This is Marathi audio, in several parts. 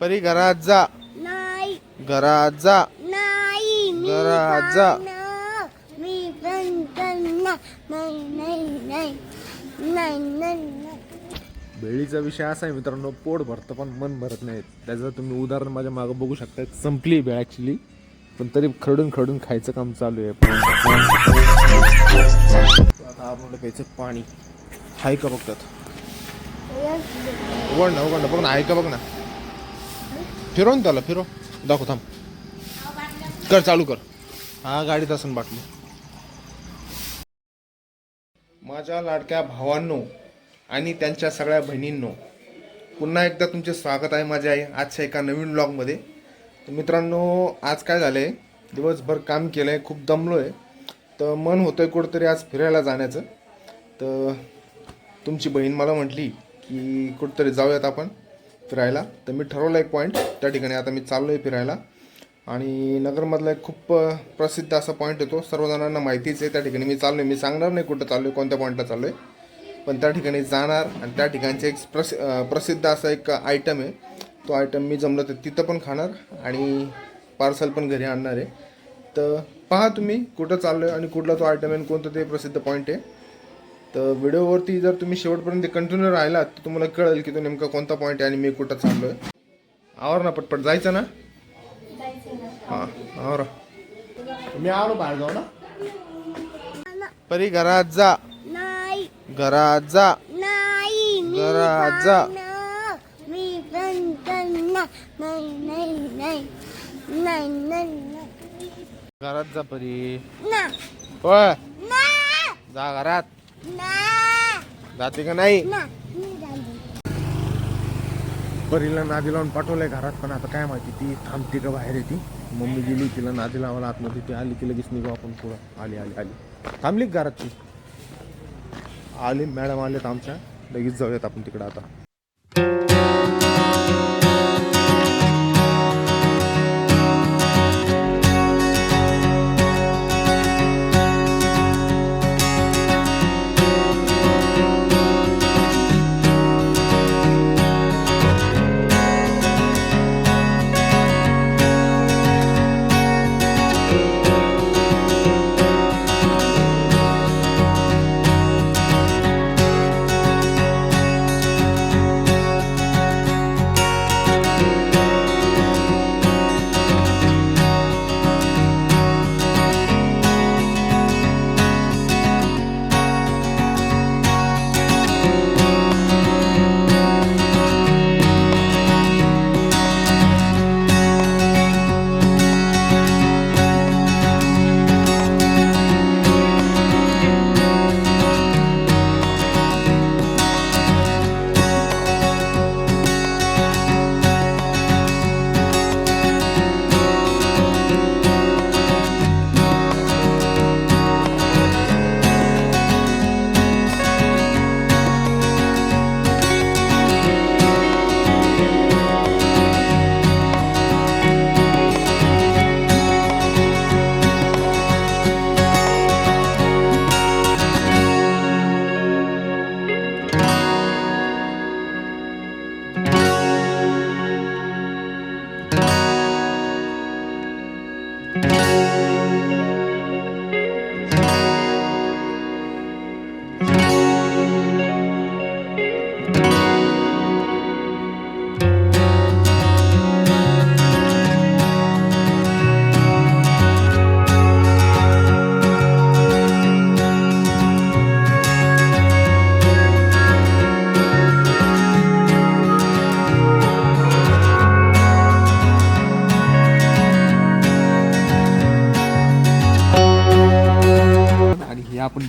परी घरात जा. नाही. घरात जा. नाही मी घरात जा. मी पण करणार नाही नाही नाही. नाही नाही नाही. बेळीचा विषय असा आहे मित्रांनो पोट भरतं पण मन भरत नाही. त्याचं तुम्ही उदाहरण माझ्या मागं बघू शकता संपली बेळ ॲक्च्युली पण तरी खरडून खरडून खायचं काम चालू आहे. आता आपण प्यायचं? पाणी. हाय का बघतात? उघड ना उघड ना. बघ ना आहे का बघ ना. फिरव ना त्याला फिरव दाखव थांब. कर चालू कर. हा गाडीत असून बाटली. माझ्या लाडक्या भावांनो आणि त्यांच्या सगळ्या बहिणींनो पुन्हा एकदा तुमचे स्वागत आहे माझ्या आई आजच्या एका नवीन ब्लॉगमध्ये तर मित्रांनो आज काय झालं आहे दिवसभर काम केलं आहे खूप दमलो आहे तर मन होतं आहे कुठंतरी आज फिरायला जाण्याचं. तर तुमची बहीण मला म्हटली की कुठंतरी जाऊयात आपण. फिरायला. तर मी ठरवलं एक पॉईंट त्या ठिकाणी आता मी चाललो आहे फिरायला. आणि नगरमधला एक खूप प्रसिद्ध असा पॉईंट येतो. सर्वजणांना माहितीच आहे. त्या ठिकाणी मी चाललो आहे मी सांगणार नाही कुठं चाललो आहे कोणत्या पॉईंटला चाललो आहे पण त्या ठिकाणी जाणार आणि त्या ठिकाणचे एक प्रसि प्रसिद्ध असा एक आयटम आहे. तो आयटम मी जमलं तर तिथं पण खाणार आणि पार्सल पण घरी आणणार आहे. तर पहा तुम्ही कुठं चाललो आहे आणि कुठला तो आयटम आहे आणि कोणतं ते प्रसिद्ध पॉईंट आहे. तर व्हिडिओवरती जर तुम्ही शेवटपर्यंत कंटिन्यू राहिलात तर तुम्हाला कळेल की तो नेमका कोणता पॉईंट आहे आणि मी कुठं चाललो आहे आवर ना पटपट. जायचं ना? हां आवर. मी आलो बाहेर जाऊ ना. परी घरात जा. नाही. घरात जा. नाही मी घरात जा. खाणार. मी पण करणार नाही नाही नाही नाही नाही नाही. घरात जा परी. ना. होय. ना. जा घरात. जाते का नाही? परीला नादी लावून पाठवलंय घरात पण आता काय माहिती ती थांबते का बाहेर येते मम्मी गेली तिला नादी लावायला आतमध्ये ती आली की लगेच निघू आपण पुढं? आली आली आली. थांबली घरात ती? आली मॅडम आलेत आमच्या. लगेच जाऊयात आपण तिकडं आता.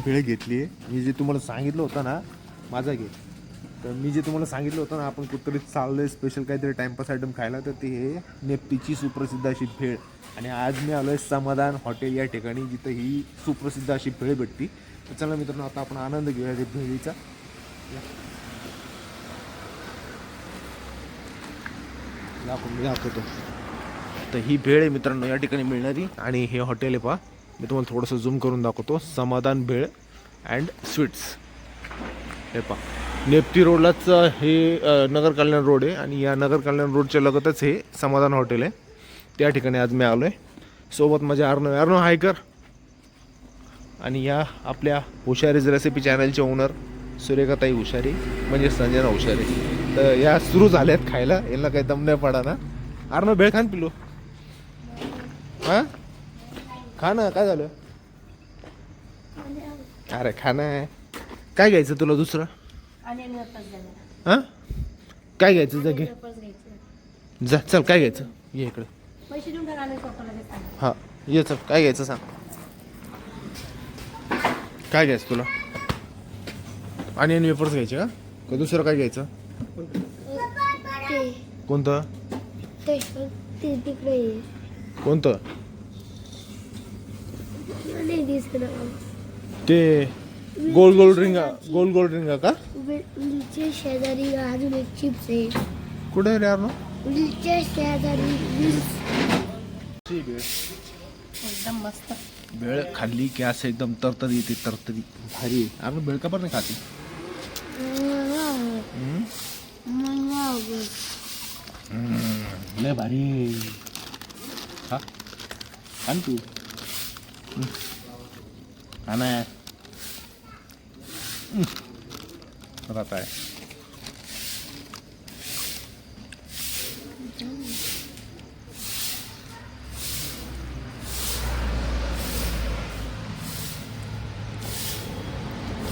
भेळ घेतली आहे. मी जे तुम्हाला सांगितलं होतं ना माझा घे. तर मी जे तुम्हाला सांगितलं होतं ना आपण कुठतरी आहे स्पेशल काहीतरी टाइमपास आयटम खायला तर ते हे नेप्तीची सुप्रसिद्ध अशी भेळ. आणि आज मी आलो आहे समाधान हॉटेल या ठिकाणी जिथं ही सुप्रसिद्ध अशी भेळ भेटती. तर चला मित्रांनो आता आपण आनंद घेऊया ते भेळीचा. दाखव मी दाखवतो तर ही भेळ आहे मित्रांनो या ठिकाणी मिळणारी. आणि हे हॉटेल आहे पहा. मी तुम्हाला थोडंसं झूम करून दाखवतो. समाधान भेळ अँड स्वीट्स हे पहा. नेप्ती रोडलाच हे नगर कल्याण रोड आहे आणि या नगर कल्याण रोडच्या लगतच हे समाधान हॉटेल आहे. त्या ठिकाणी आज मी आलो आहे सोबत माझे अर्णव. अर्णव हायकर आणि या आपल्या हुशारीज रेसिपी चॅनलचे ओनर सूर्यकाताई हुशारी म्हणजे संजना हुशारी. तर या सुरू झाल्यात खायला. यांना काही दम नाही पडा ना. अर्णव भेळ खान पिलो. हां? खा ना काय झालं? अरे खा ना काय घ्यायचं तुला दुसरं? हां? काय घ्यायचं? जा घे. जा चल काय घ्यायचं? ये इकडे. पैसे देऊन टाका आणि स्वतःला ते सांगा. हा ये चल. काय घ्यायचं सांग? काय घ्यायचं तुला? आणि वेपर्स घ्यायचे का? का दुसरं काय घ्यायचं? ते कोणतं? ते ते तिकडे आहे. कोणतं? नाही दिसत ते गोल गोल रिंगा गोल गोल रिंगा का? विलच्या शेजारी अजून एक चिप्स आहे. कुठे आहे रे यार विलच्या शेजारी एकदम मस्त. भेळ खाल्ली की असं एकदम तरतरी येते तरतरी. भारी आहे. आपण भेळ का पण नाही खाते? हम्म? हम्म, लय भारी. खा आण तू. ना राहत आहे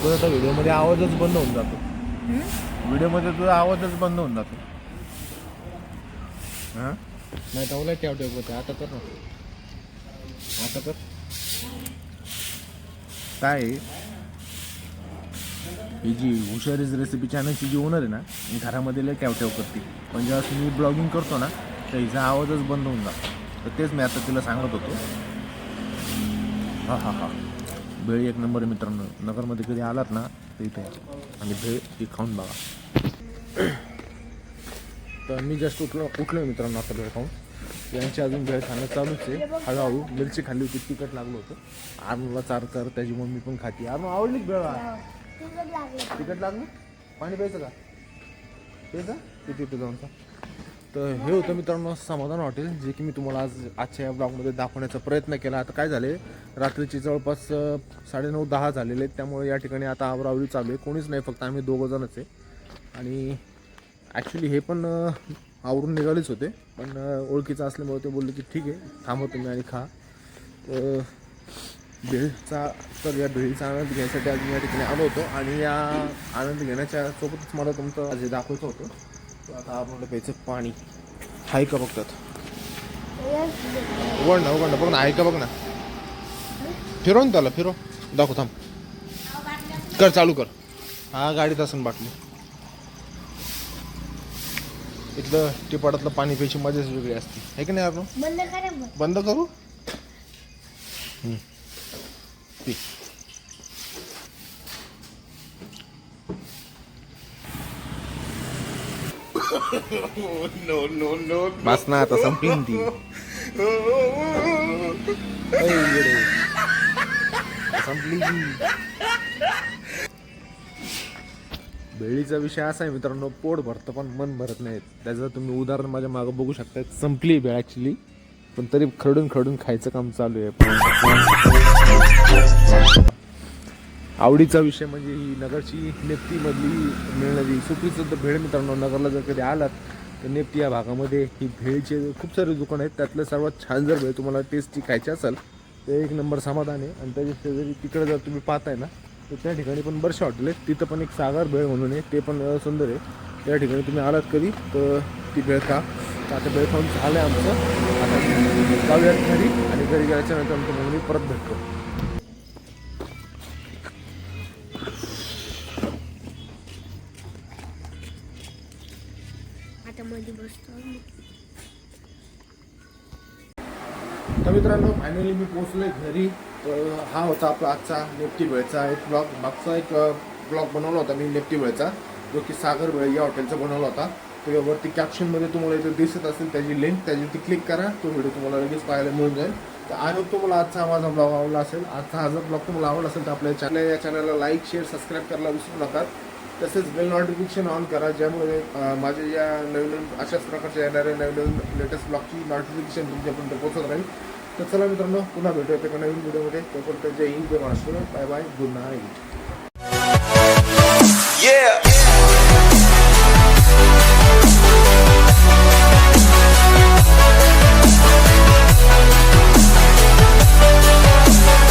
तुझा आता व्हिडिओमध्ये आवाजच बंद होऊन जातो. व्हिडिओमध्ये तुझा आवाजच बंद होऊन जातो. हां? नाही तर ठेव ठेव होते आता कर ना. आता कर. काय आहे? ही जी हुशारीज रेसिपी चॅनलची जी ओनर आहे ना मी घरामध्ये लय ठेव ठेव करते. पण जेव्हा मी ब्लॉगिंग करतो ना तर हिचा आवाजच बंद होऊन जातो. तर तेच मी आता तिला सांगत होतो. हा हा हा. भेळ एक नंबर आहे मित्रांनो. नगरमध्ये कधी आलात ना तर इथे आणि भेळ ती खाऊन बघा. तर मी जस्ट उठलो उठलो मित्रांनो आता भेळ खाऊन. यांची अजून भेळ खाणं चालूच आहे. हळूहळू मिरची खाल्ली होती तिखट लागलं होतं. आरूला चार कर त्याची मम्मी पण खाती. आरू आवडली भेळ हा? तिखट लागलं. पाणी प्यायचं का? प्यायचं? किती तिथं जाऊन तर हे होतं मित्रांनो समाधान हॉटेल जे की मी तुम्हाला आज आजच्या या ब्लॉगमध्ये दाखवण्याचा प्रयत्न केला. आता काय झाले रात्रीची जवळपास साडेनऊ दहा झालेले आहेत. त्यामुळे या ठिकाणी आता आवरावरी चालू आहे. कोणीच नाही फक्त आम्ही दोघं जणच आहे. आणि ॲक्च्युली हे पण आवडून आवरून निघालेच होते. पण ओळखीचं असल्यामुळे ते बोलले की ठीक आहे थांबव तुम्ही आणि खा. तर भेळचा तर या भेळीचा आनंद घ्यायसाठी आज मी या ठिकाणी आलो होतो आणि या आनंद घेण्याच्या सोबतच मला तुमचं आज दाखवायचं होतं. तर आता आपण प्यायचं पाणी. हाय का बघतात? उघड ना उघड ना बघ ना आहे का बघ ना. फिरव ना त्याला फिरव. दाखव थांब. कर चालू कर. हा गाडीत असेल बाटली. इथलं टिपाडातलं पाणी प्यायची मजाच वेगळी असते आहे की नाही अर्णव बंद करा मग. बंद करू हम्म. पी बस ना आता संपलीन ती. संपली भेळीचा विषय असा आहे मित्रांनो पोट भरतं पण मन भरत नाही त्याचं तुम्ही उदाहरण माझ्या मागं बघू शकता संपली भेळ ॲक्च्युली पण तरी खरडून खरडून खायचं काम चालू आहे. आवडीचा विषय म्हणजे ही नगरची नेप्तीमधली मिळणारी सुप्रसिद्ध भेळ मित्रांनो. नगरला जर कधी आलात तर नेप्ती या भागामध्ये ही भेळचे खूप सारे दुकान आहेत. त्यातलं सर्वात छान जर भेळ तुम्हाला टेस्टी खायची असेल तर एक नंबर समाधान आहे. आणि त्याच्या शेजारी तिकडे जर तुम्ही पाहताय ना तर त्या ठिकाणी पण बरेचसे हॉटेल आहेत तिथं पण एक सागर भेळ म्हणून आहे. ते पण सुंदर आहे. त्या ठिकाणी तुम्ही आलात कधी तर ती भेळ खा. तर आता भेळ खाऊन झालं आहे आमचं. आता जाऊयात घरी आणि घरी गेल्याच्यानंतर आमच्या मम्मी परत भेटतो. तर मित्रांनो फायनली मी पोचलोय घरी. तर हा होता आपला आजचा नेप्टी वेळचा एक ब्लॉग मागचा एक ब्लॉग बनवला होता मी नेप्टी वेळचा जो की सागर वेळ या हॉटेलचा बनवला होता. तो वरती कॅप्शनमध्ये तुम्हाला इथे दिसत असेल त्याची लिंक त्याच्यावरती क्लिक करा. तो व्हिडिओ तुम्हाला लगेच पाहायला मिळून जाईल. तर आय होप तुम्हाला आजचा माझा ब्लॉग आवडला असेल आजचा हा जर ब्लॉग तुम्हाला आवडला असेल तर आपल्या चॅनल या चॅनलला लाईक शेअर सबस्क्राईब करायला विसरू नका. तसेच बेल नोटिफिकेशन ऑन करा ज्यामुळे माझ्या या नवीन नवीन अशाच प्रकारच्या येणाऱ्या नवीन नवीन लेटेस्ट ब्लॉगची नोटिफिकेशन तुमच्यापर्यंत पोहोचत राहील. तर चला मित्रांनो पुन्हा भेटूयात एका नवीन व्हिडिओमध्ये. तोपर्यंत जय हिंद जय Maharashtra. Bye bye good night.